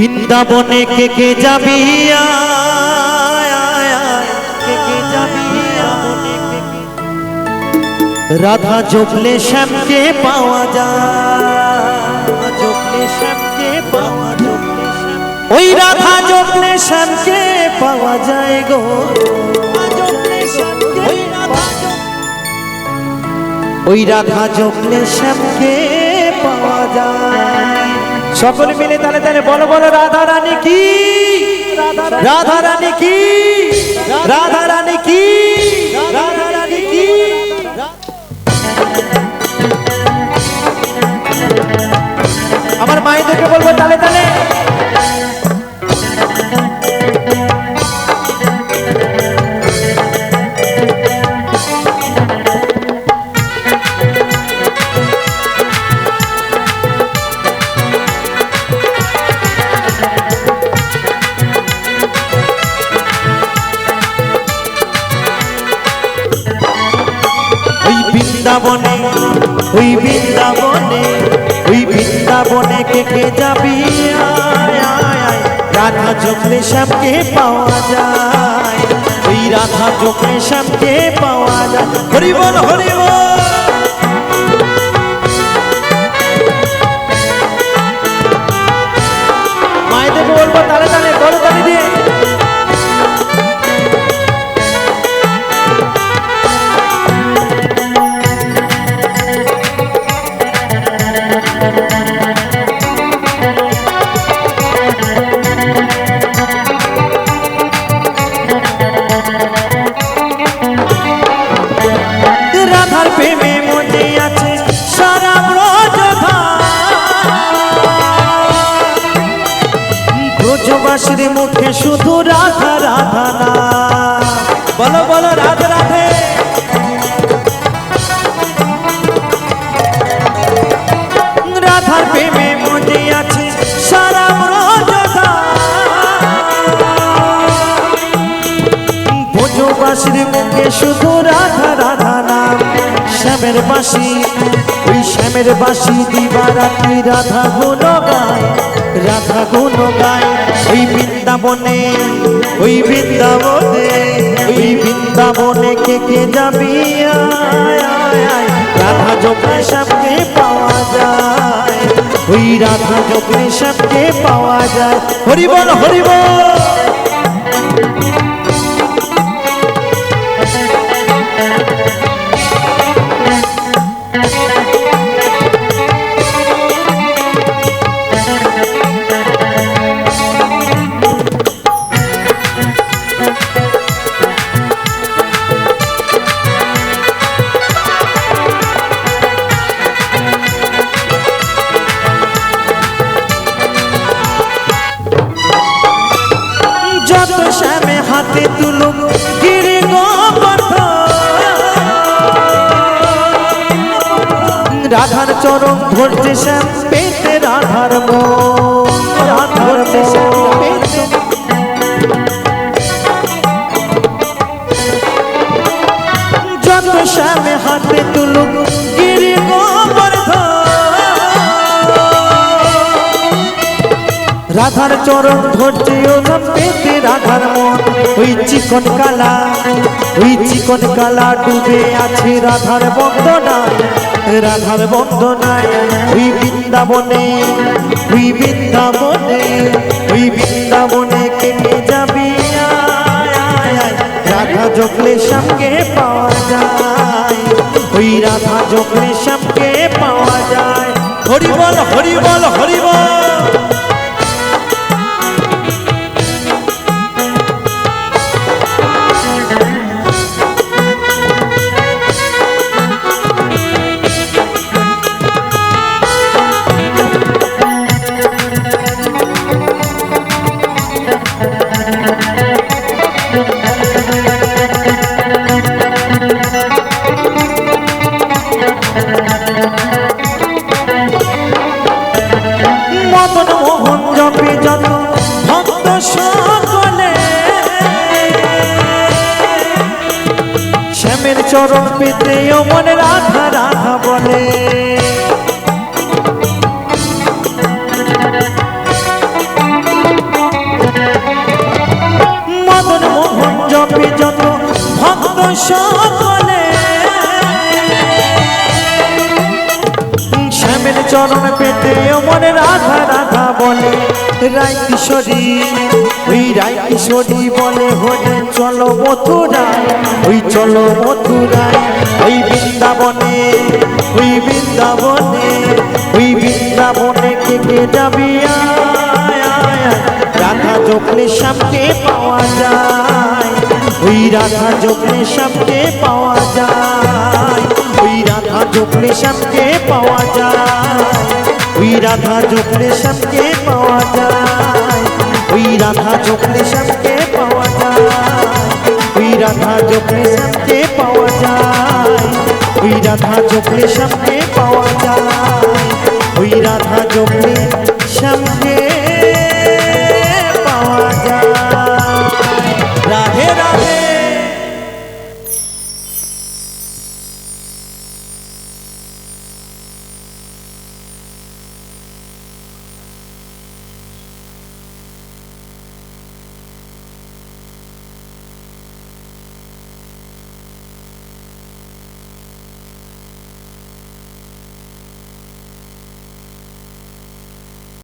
বৃন্দাবনে কে কে যাবি? রাধা জপলে শ্যামকে পাওয়া যায়? জপলে শ্যামকে পাওয়া ওই রাধা জপলে শ্যামকে পাওয়া যায় গো। ওই রাধা জপলে শ্যামকে পাওয়া যায়? সকলে মিলে তালে তালে বলো বলো, রাধা রানী কি? রাধা রানী কি? রাধা রানী কি? রাধা বৃন্দাবনে, ওই বৃন্দাবনে ওই বৃন্দাবনে কে কে যাবি। রাধা চোখে শ্যামকে পাওয়া যায়। ওই রাধা চোখে শ্যামকে পাওয়া যায়। হরি বল। ব্রজবাসীর মুখে শুধু রাধা রাধা না। বলো বলো, রাধে রাধে। রাধার প্রেমে মনে আছে সারা ভোজবাসীর মুখে শুধু রাধা রাধা নাম শ্যামের বাসি ওই শ্যামের বাসি দিবারাত্রি রাধা গুণ গায়। রাধা গুণ গায় ওই বৃন্দাবনে ওই বৃন্দাবনে ওই বৃন্দাবনে কে কে যাবি। রাধা যখন সবকে পাওয়া যায়। ওই রাধা যখন সবকে পাওয়া যায়। হরিবল হরিবল! যত শ্যামে হাতে তুলুক, গিরে রাধার চরণ ধরছে শ্যাম, পেতে রাধার রাধার যত শ্যামে হাতে তুলুক, গিরে রাধার চরণ ধরছে ও পেতে রাধার মন, ওই চিকন কালা, ওই চিকন কালা ডুবে আছে রাধার বন্দনায় রাধার বন্দনায়, ওই বৃন্দাবনে ওই বৃন্দাবনে ওই বৃন্দাবনে কেটে যাবি। রাধা জগলে শ্যামকে পাওয়া যায়, ওই রাধা জগলে শ্যামকে পাওয়া যায় হরিবল হরিবল হরিবল শ্যামের চরণ পেতে অমন রাধা রাধা বলে। মদন মোহন জপে যত ভক্ত সকলে। শ্যামের চরণ পেতে অমন রায় কিশোরী ওই রায় কিশোরী বলে হলে চলো মথুরায়, ওই চলো মথুরায়, ওই বৃন্দাবনে ওই বৃন্দাবনে ওই বৃন্দাবনে কে কে যাবি। রাধা জপলে শ্যামকে পাওয়া যায়, ওই রাধা জপলে শ্যামকে পাওয়া যায়, ওই রাধা জপলে শ্যামকে পাওয়া যায় ওই রাধা চোখলে শ্যামকে পাওয়া যায়। ওই রাধা চোখলে শ্যামকে পাওয়া যায়। ওই রাধা চোখলে শ্যামকে পাওয়া যায়। ওই রাধা চোখলে শ্যামকে